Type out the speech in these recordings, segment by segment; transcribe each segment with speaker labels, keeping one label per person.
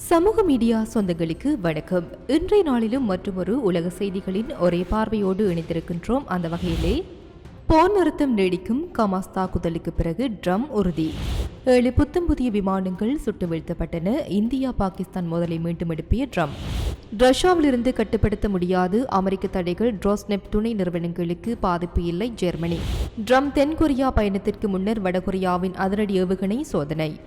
Speaker 1: சமூக மீடியா சொந்தங்களுக்கு வணக்கம். இன்றைய நாளிலும் மற்றொரு உலக செய்திகளின் ஒரே பார்வையோடு இணைந்திருக்கின்றோம். அந்த வகையிலே போர் நிறுத்தம் நீடிக்கும் கமாஸ் தாக்குதலுக்கு பிறகு ட்ரம் உறுதி. ஏழு புத்தம் புதிய விமானங்கள் சுட்டு வீழ்த்தப்பட்டன. இந்தியா பாகிஸ்தான் முதலை மீண்டும் எடுப்பிய ட்ரம். ரஷ்யாவிலிருந்து கட்டுப்படுத்த முடியாது. அமெரிக்க தடைகள் ட்ரோஸ்னெப் துணை நிறுவனங்களுக்கு பாதிப்பு இல்லை. ஜெர்மனி. ட்ரம் தென்கொரியா பயணத்திற்கு முன்னர் வடகொரியாவின் அதிரடி ஏவுகணை சோதனை.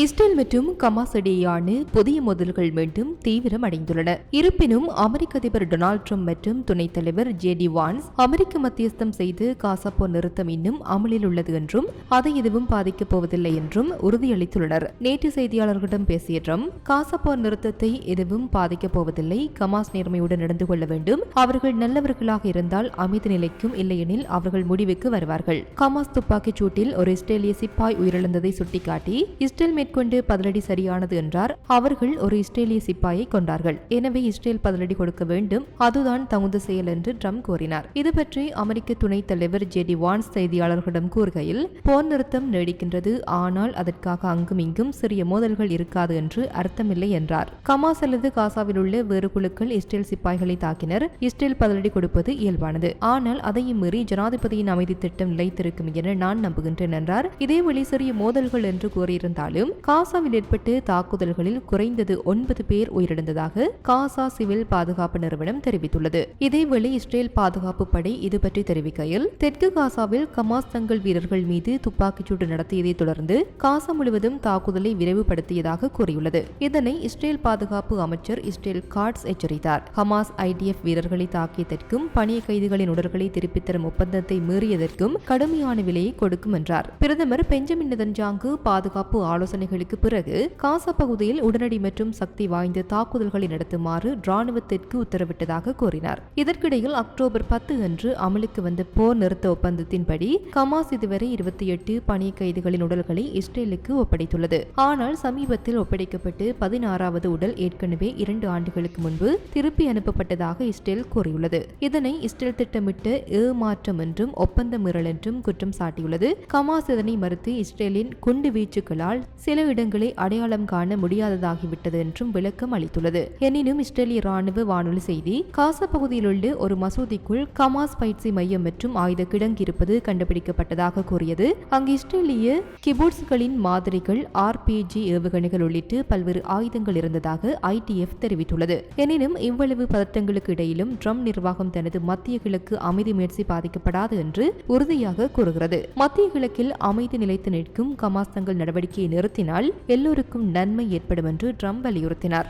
Speaker 1: இஸ்ரேல் மற்றும் கமாஸ் இடையேயான புதிய மோதல்கள் மீண்டும் தீவிரம் அடைந்துள்ளன இருப்பினும் அமெரிக்க அதிபர் டொனால்ட் ட்ரம்ப் மற்றும் துணைத் தலைவர் ஜே டி வான்ஸ் அமெரிக்க மத்தியஸ்தம் செய்து காசா போர் நிறுத்தம் இன்னும் அமலில் உள்ளது என்றும் அதை எதுவும் பாதிக்கப் போவதில்லை என்றும் உறுதியளித்துள்ளனர். நேற்று செய்தியாளர்களிடம் பேசிய ட்ரம்ப் காசா போர் நிறுத்தத்தை எதுவும் பாதிக்கப் போவதில்லை கமாஸ் நேர்மையுடன் நடந்து கொள்ள வேண்டும் அவர்கள் நல்லவர்களாக இருந்தால் அமைதி நிலைக்கும் இல்லையெனில் அவர்கள் முடிவுக்கு வருவார்கள். கமாஸ் துப்பாக்கிச் சூட்டில் ஒரு இஸ்ரேலிய சிப்பாய் உயிரிழந்ததை சுட்டிக்காட்டி இஸ்ரேல் மேற்கொண்டு பதிலடி சரியானது என்றார். அவர்கள் ஒரு இஸ்ரேலிய சிப்பாயை கொண்டார்கள் எனவே இஸ்ரேல் பதிலடி கொடுக்க வேண்டும். அதுதான் தகுந்த செயல் என்று ட்ரம்ப் கூறினார். இது பற்றி அமெரிக்க துணைத் தலைவர் ஜெடி வான்ஸ் செய்தியாளர்களிடம் கூறுகையில் போர் நிறுத்தம் நீடிக்கின்றது. ஆனால் அதற்காக அங்கும் இங்கும் சிறிய மோதல்கள் இருக்காது என்று அர்த்தமில்லை என்றார். கமாஸ் அல்லது காசாவில் உள்ள வேறு குழுக்கள் இஸ்ரேல் சிப்பாய்களை தாக்கினர். இஸ்ரேல் பதிலடி கொடுப்பது இயல்பானது. ஆனால் அதையும் மீறி ஜனாதிபதியின் அமைதி திட்டம் நிலைத்திருக்கும் என நான் நம்புகின்றேன் என்றார். இதேவழி சிறிய மோதல்கள் என்று கூறியிருந்தாலும் காசாவில் ஏற்பட்டு தாக்குதல்களில் குறைந்தது ஒன்பது பேர் உயிரிழந்ததாக காசா சிவில் பாதுகாப்பு நிறுவனம் தெரிவித்துள்ளது. இதேவேளை இஸ்ரேல் பாதுகாப்பு படை இது பற்றி தெரிவிக்கையில் தெற்கு காசாவில் கமாஸ் தங்கள் வீரர்கள் மீது துப்பாக்கிச்சூடு நடத்தியதை தொடர்ந்து காசா முழுவதும் தாக்குதலை விரைவுபடுத்தியதாக கூறியுள்ளது. இதனை இஸ்ரேல் பாதுகாப்பு அமைச்சர் இஸ்ரேல் காட்ஸ் எச்சரித்தார். ஹமாஸ் ஐடிஎஃப் வீரர்களை தாக்கியதற்கும் பணிய கைதிகளின் உடல்களை திருப்பித் தரும் ஒப்பந்தத்தை மீறியதற்கும் கடுமையான விலையை கொடுக்கும் என்றார். பிரதமர் பெஞ்சமின் நெதன்ஜாங்கு பாதுகாப்பு சோதனைகளுக்கு பிறகு காசா பகுதியில் உடனடி மற்றும் சக்தி வாய்ந்த தாக்குதல்களை நடத்துமாறு ராணுவத்திற்கு உத்தரவிட்டதாக கூறினார். இதற்கிடையில் அக்டோபர் பத்து அன்று அமலுக்கு வந்த போர் நிறுத்த ஒப்பந்தத்தின்படி கமாஸ் இதுவரை இருபத்தி எட்டு பணி கைதிகளின் உடல்களை இஸ்ரேலுக்கு ஒப்படைத்துள்ளது. ஆனால் சமீபத்தில் ஒப்படைக்கப்பட்டு பதினாறாவது உடல் ஏற்கனவே இரண்டு ஆண்டுகளுக்கு முன்பு திருப்பி அனுப்பப்பட்டதாக இஸ்ரேல் கூறியுள்ளது. இதனை இஸ்ரேல் திட்டமிட்ட ஏமாற்றம் என்றும் ஒப்பந்த மீறல் என்றும் குற்றம் சாட்டியுள்ளது. கமாஸ் இதனை மறுத்து இஸ்ரேலின் குண்டு வீச்சுகளால் சில இடங்களை அடையாளம் காண முடியாததாகிவிட்டது என்றும் விளக்கம் அளித்துள்ளது. எனினும் இஸ்ரேலிய ராணுவ வானொலி செய்தி காசா பகுதியில் உள்ள ஒரு மசூதிக்குள் கமாஸ் பயிற்சி மையம் மற்றும் ஆயுத கிடங்கு இருப்பது கண்டுபிடிக்கப்பட்டதாக கூறியது. அங்கு இஸ்ரேலிய கிபுட்ஸ்களின் மாதிரிகள் ஆர்பிஜி ஏவுகணைகள் உள்ளிட்டு பல்வேறு ஆயுதங்கள் இருந்ததாக ஐடிஎஃப் தெரிவித்துள்ளது. எனினும் இவ்வளவு பதற்றங்களுக்கு இடையிலும் ட்ரம்ப் நிர்வாகம் தனது மத்திய கிழக்கு அமைதி முயற்சி பாதிக்கப்படாது என்று உறுதியாக கூறுகிறது. மத்திய கிழக்கில் அமைதி நிலைத்து நிற்கும் கமாஸ் தங்கள் நடவடிக்கையை நிறுத்த நிறுத்தினால் எல்லோருக்கும் நன்மை ஏற்படும் என்று ட்ரம்ப் வலியுறுத்தினார்.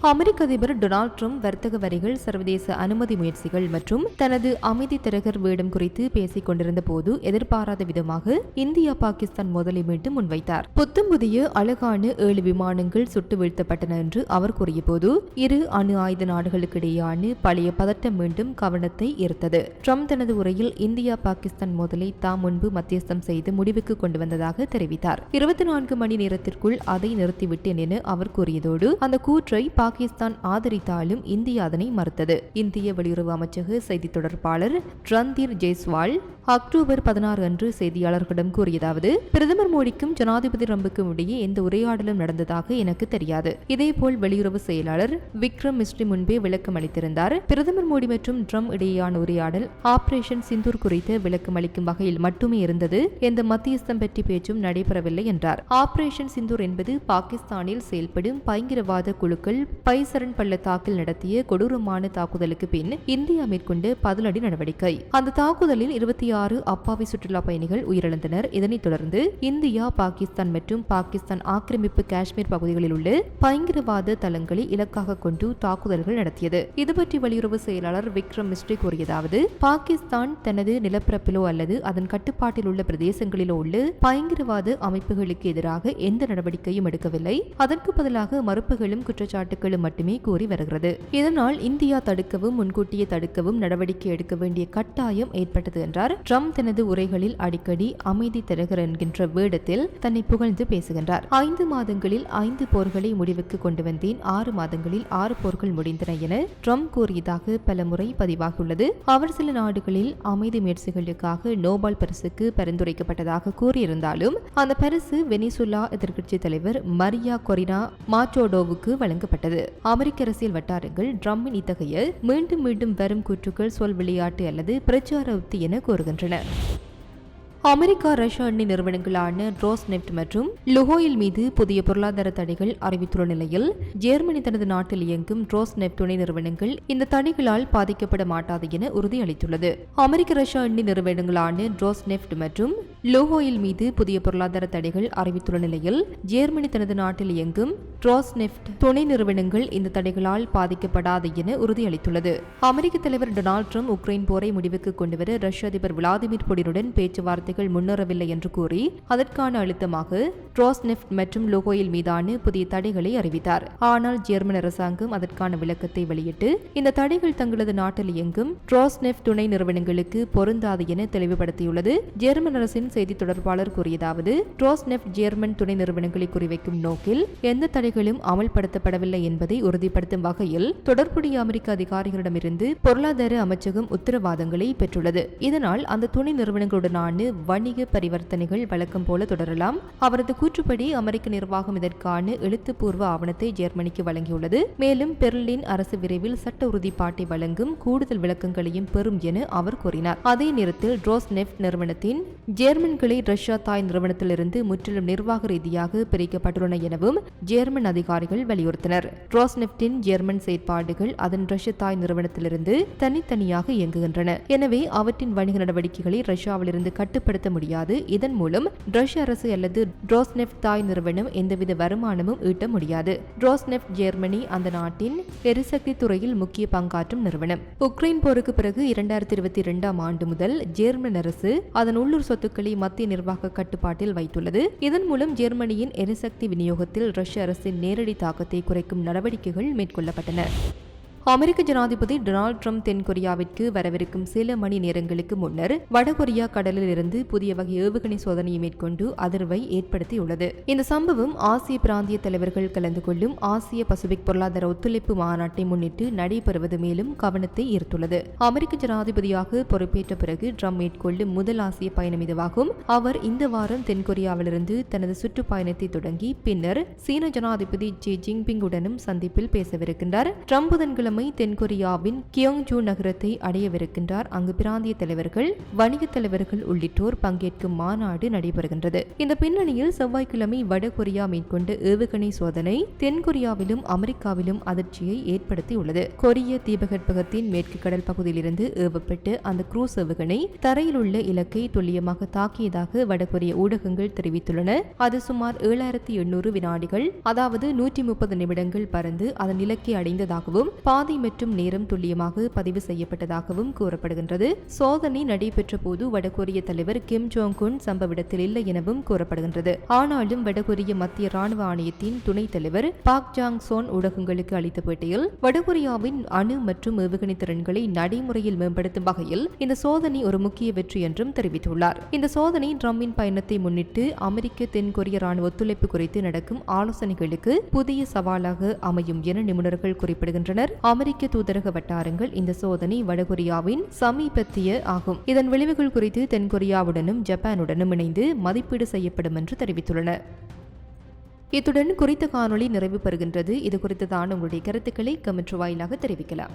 Speaker 1: அமெரிக்க அதிபர் டொனால்ட் ட்ரம்ப் வர்த்தக வரிகள் சர்வதேச அனுமதி முயற்சிகள் மற்றும் தனது அமைதி திரகர் வேடம் குறித்து பேசிக் கொண்டிருந்த போது எதிர்பாராத விதமாக இந்தியா பாகிஸ்தான் மோதலை மீண்டும் முன்வைத்தார். புத்தம் புதிய அழகான ஏழு விமானங்கள் சுட்டு வீழ்த்தப்பட்டன என்று அவர் கூறியபோது இரு அணு ஆயுத நாடுகளுக்கிடையேயான பழைய பதட்டம் மீண்டும் கவனத்தை ஈர்த்தது. ட்ரம்ப் தனது உரையில் இந்தியா பாகிஸ்தான் மோதலை தாம் முன்பு மத்தியஸ்தம் செய்து முடிவுக்கு கொண்டு வந்ததாக தெரிவித்தார். இருபத்தி நான்கு மணி நேரத்திற்குள் அதை நிறுத்திவிட்டேன் என அவர் கூறியதோடு அந்த கூற்றை பாகிஸ்தான் ஆதரித்தாலும் இந்தியா அதனை மறுத்தது. இந்திய வெளியுறவு அமைச்சக செய்தி தொடர்பாளர் ரந்தீர் ஜெய்ஸ்வால் அக்டோபர் பதினாறு அன்று செய்தியாளர்களிடம் கூறியதாவது பிரதமர் மோடிக்கும் ஜனாதிபதி ரம்புக்கும் இடையே எந்த உரையாடலும் நடந்ததாக எனக்கு தெரியாது. இதேபோல் வெளியுறவு செயலாளர் விக்ரம் மிஸ்ரி முன்பே விளக்கம் அளித்திருந்தார். பிரதமர் மோடி மற்றும் ட்ரம்ப் இடையேயான உரையாடல் ஆபரேஷன் சிந்தூர் குறித்து விளக்கம் அளிக்கும் வகையில் மட்டுமே இருந்தது. எந்த மத்தியஸ்தம் பற்றி பேச்சும் நடைபெறவில்லை என்றார். ஆபரேஷன் சிந்தூர் என்பது பாகிஸ்தானில் செயல்படும் பயங்கரவாத குழுக்கள் பைசரன் பள்ளத்தாக்கில் நடத்திய கொடூரமான தாக்குதலுக்கு பின் இந்தியா மேற்கொண்ட பதிலடி நடவடிக்கை. அந்த தாக்குதலில் இருபத்தி ஆறு அப்பாவி சுற்றுலா பயணிகள் உயிரிழந்தனர். இதனைத் தொடர்ந்து இந்தியா பாகிஸ்தான் மற்றும் பாகிஸ்தான் ஆக்கிரமிப்பு காஷ்மீர் பகுதிகளில் உள்ள பயங்கரவாத தளங்களை இலக்காக கொண்டு தாக்குதல்கள் நடத்தியது. இதுபற்றி வெளியுறவு செயலாளர் விக்ரம் மிஸ்ரி கூறியதாவது பாகிஸ்தான் தனது நிலப்பரப்பிலோ அல்லது அதன் கட்டுப்பாட்டில் உள்ள பிரதேசங்களிலோ உள்ள பயங்கரவாத அமைப்புகளுக்கு எதிராக எந்த நடவடிக்கையும் எடுக்கவில்லை. அதற்கு பதிலாக மறுப்புகளும் குற்றச்சாட்டுகளும் மட்டுமே கூறி வருகிறது. இதனால் இந்தியா தடுக்கவும் முன்கூட்டியே தடுக்கவும் நடவடிக்கை எடுக்க வேண்டிய கட்டாயம் ஏற்பட்டது என்றார் ட்ரம்ப் தனது உரைகளில் அடிக்கடி அமைதி தருகர் என்கின்ற வேடத்தில் தன்னை புகழ்ந்து பேசுகின்றார். ஐந்து மாதங்களில் ஐந்து போர்களை முடிவுக்கு கொண்டு வந்தேன். ஆறு மாதங்களில் ஆறு போர்கள் முடிந்தன என ட்ரம்ப் கூறியதாக பல முறை பதிவாகியுள்ளது. அவர் சில நாடுகளில் அமைதி முயற்சிகளுக்காக நோபல் பரிசுக்கு பரிந்துரைக்கப்பட்டதாக கூறியிருந்தாலும் அந்த பரிசு வெனிசுலா எதிர்க்கட்சி தலைவர் மரியா கொரினா மாச்சோடோவுக்கு வழங்கப்பட்டது. அமெரிக்க அரசியல் வட்டாரங்கள் ட்ரம்பின் இத்தகைய மீண்டும் மீண்டும் வரும் கூற்றுக்கள் சொல் விளையாட்டு அல்லது பிரச்சார உத்தி என 之内。அமெரிக்கா ரஷ்யா எண்ணெய் நிறுவனங்களான ரோஸ் நெப்ட் மற்றும் லுகோயில் மீது புதிய பொருளாதார தடைகள் அறிவித்துள்ள நிலையில் ஜெர்மனி தனது நாட்டில் இயங்கும் ரோஸ் நெப்ட் துணை நிறுவனங்கள் இந்த தடைகளால் பாதிக்கப்பட மாட்டாது என உறுதியளித்துள்ளது. அமெரிக்க ரஷ்யா எண்ணெய் நிறுவனங்களான ரோஸ் நெப்ட் மற்றும் லோகோயில் மீது புதிய பொருளாதார தடைகள் அறிவித்துள்ள நிலையில் ஜெர்மனி தனது நாட்டில் இயங்கும் ரோஸ் நெப்ட் துணை நிறுவனங்கள் இந்த தடைகளால் பாதிக்கப்படாது என உறுதியளித்துள்ளது. அமெரிக்க தலைவர் டொனால்ட் ட்ரம்ப் உக்ரைன் போரை முடிவுக்கு கொண்டுவர ரஷ்ய அதிபர் விளாடிமிர் புடினுடன் பேச்சுவார்த்தைகள் முன்னேறவில்லை என்று கூறி அதற்கான அழுத்தமாக ட்ரோஸ்நெஃப்ட் மற்றும் லோகோயில் மீதான புதிய தடைகளை அறிவித்தார். ஆனால் ஜெர்மன் அரசாங்கம் அதற்கான விளக்கத்தை வெளியிட்டு இந்த தடைகள் தங்களது நாட்டில் இயங்கும் ட்ரோஸ்நெஃப்ட் துணை நிறுவனங்களுக்கு பொருந்தாது என தெளிவுபடுத்தியுள்ளது. ஜெர்மன் அரசின் செய்தி தொடர்பாளர் கூறியதாவது ட்ரோஸ்நெஃப்ட் ஜெர்மன் துணை நிறுவனங்களை குறிவைக்கும் நோக்கில் எந்த தடைகளும் அமல்படுத்தப்படவில்லை என்பதை உறுதிப்படுத்தும் வகையில் தொடர்புடைய அமெரிக்க அதிகாரிகளிடமிருந்து பொருளாதார அமைச்சகம் உத்தரவாதங்களை பெற்றுள்ளது. இதனால் அந்த துணை நிறுவனங்களுடனான வணிக பரிவர்த்தனைகள் வழக்கம் போல தொடரலாம். அவரது கூற்றுப்படி அமெரிக்க நிர்வாகம் இதற்கான எழுத்துப்பூர்வ ஆவணத்தை ஜெர்மனிக்கு வழங்கியுள்ளது. மேலும் பெர்லின் அரசு விரைவில் சட்ட உறுதிப்பாட்டை வழங்கும் கூடுதல் விளக்கங்களையும் பெறும் என அவர் கூறினார். அதே நேரத்தில் ட்ரோஸ் நெஃப்ட் நிறுவனத்தின் ஜெர்மன்களை ரஷ்யா தாய் நிறுவனத்திலிருந்து முற்றிலும் நிர்வாக ரீதியாக பிரிக்கப்பட்டுள்ளன எனவும் ஜேர்மன் அதிகாரிகள் வலியுறுத்தினர். ட்ரோஸ் நெஃப்டின் ஜெர்மன் செயற்பாடுகள் அதன் ரஷ்ய தாய் நிறுவனத்திலிருந்து தனித்தனியாக இயங்குகின்றன. எனவே அவற்றின் வணிக நடவடிக்கைகளை ரஷ்யாவிலிருந்து கட்டுப்படுத்த முடியாது. இதன் மூலம் ரஷ்ய அரசு அல்லது ட்ரோஸ்நெஃப்ட் தாய் நிறுவனம் எந்தவித வருமானமும் ஈட்ட முடியாது. ட்ரோஸ்நெஃப்ட் ஜெர்மனி அந்த நாட்டின் எரிசக்தி துறையில் முக்கிய பங்காற்றும் நிறுவனம். உக்ரைன் போருக்கு பிறகு இரண்டாயிரத்தி இருபத்தி இரண்டாம் ஆண்டு முதல் ஜெர்மன் அரசு அதன் உள்ளூர் சொத்துக்களை மத்திய நிர்வாக கட்டுப்பாட்டில் வைத்துள்ளது. இதன் மூலம் ஜெர்மனியின் எரிசக்தி விநியோகத்தில் ரஷ்ய அரசின் நேரடி தாக்கத்தை குறைக்கும் நடவடிக்கைகள் மேற்கொள்ளப்பட்டன. அமெரிக்க ஜனாதிபதி டொனால்டு ட்ரம்ப் தென்கொரியாவிற்கு வரவிருக்கும் சில மணி நேரங்களுக்கு முன்னர் வடகொரியா கடலில் இருந்து புதிய வகை ஏவுகணை சோதனையை மேற்கொண்டு அதிர்வை ஏற்படுத்தியுள்ளது. இந்த சம்பவம் ஆசிய பிராந்திய தலைவர்கள் கலந்து கொள்ளும் ஆசிய பசிபிக் பொருளாதார ஒத்துழைப்பு மாநாட்டை முன்னிட்டு நடைபெறுவது மேலும் கவனத்தை ஈர்த்துள்ளது. அமெரிக்க ஜனாதிபதியாக பொறுப்பேற்ற பிறகு ட்ரம்ப் மேற்கொள்ளும் முதல் ஆசிய பயணம் இதுவாகும். அவர் இந்த வாரம் தென்கொரியாவிலிருந்து தனது சுற்றுப்பயணத்தை தொடங்கி பின்னர் சீன ஜனாதிபதி ஜி ஜின்பிங்குடனும் சந்திப்பில் பேசவிருக்கின்றார். ட்ரம்ப் புதன்கிழமை தென்கொரியாவின் கியோங்ஜூ நகரத்தை அடையவிருக்கின்றார். அங்கு பிராந்திய தலைவர்கள் வணிக தலைவர்கள் உள்ளிட்டோர் பங்கேற்கும் மாநாடு நடைபெறுகின்றது. இந்த பின்னணியில் செவ்வாய்க்கிழமை வடகொரியா மேற்கொண்ட ஏவுகணை சோதனை தென்கொரியாவிலும் அமெரிக்காவிலும் அதிர்ச்சியை ஏற்படுத்தியுள்ளது. கொரிய தீபகற்பகத்தின் மேற்கு கடல் பகுதியிலிருந்து ஏவப்பட்டு அந்த குரூஸ் ஏவுகணை தரையில் உள்ள இலக்கை துல்லியமாக தாக்கியதாக வடகொரிய ஊடகங்கள் தெரிவித்துள்ளன. அது சுமார் ஏழாயிரத்தி எண்ணூறு வினாடிகள் அதாவது நூற்றி முப்பது நிமிடங்கள் பறந்து அதன் இலக்கை அடைந்ததாகவும் பாதை மற்றும் நேரம் துல்லியமாக பதிவு செய்யப்பட்டதாகவும் கூறப்படுகின்றது. சோதனை நடைபெற்ற போது வடகொரிய தலைவர் கிம் ஜோங் குன் சம்பவ இடத்தில் இல்லை எனவும் கூறப்படுகின்றது. ஆனாலும் வடகொரிய மத்திய ராணுவ ஆணையத்தின் துணைத் தலைவர் பாக் ஜாங் சோன் ஊடகங்களுக்கு அளித்த பேட்டியில் வடகொரியாவின் அணு மற்றும் ஏவுகணை திறன்களை நடைமுறையில் மேம்படுத்தும் வகையில் இந்த சோதனை ஒரு முக்கிய வெற்றி என்றும் தெரிவித்துள்ளார். இந்த சோதனை ட்ரம்பின் பயணத்தை முன்னிட்டு அமெரிக்க தென்கொரிய ராணுவ ஒத்துழைப்பு குறித்து நடக்கும் ஆலோசனைகளுக்கு புதிய சவாலாக அமையும் என நிபுணர்கள் குறிப்பிடுகின்றனர். அமெரிக்க தூதரக வட்டாரங்கள் இந்த சோதனை வடகொரியாவின் சமீபத்திய ஆகும். இதன் விளைவுகள் குறித்து தென்கொரியாவுடனும் ஜப்பானுடனும் இணைந்து மதிப்பீடு செய்யப்படும் என்று தெரிவித்துள்ளன இத்துடன் குறித்த காணொளி நிறைவு பெறுகின்றது. இது குறித்ததான உங்களுடைய கருத்துக்களை கமெண்ட் வாயிலாக தெரிவிக்கலாம்.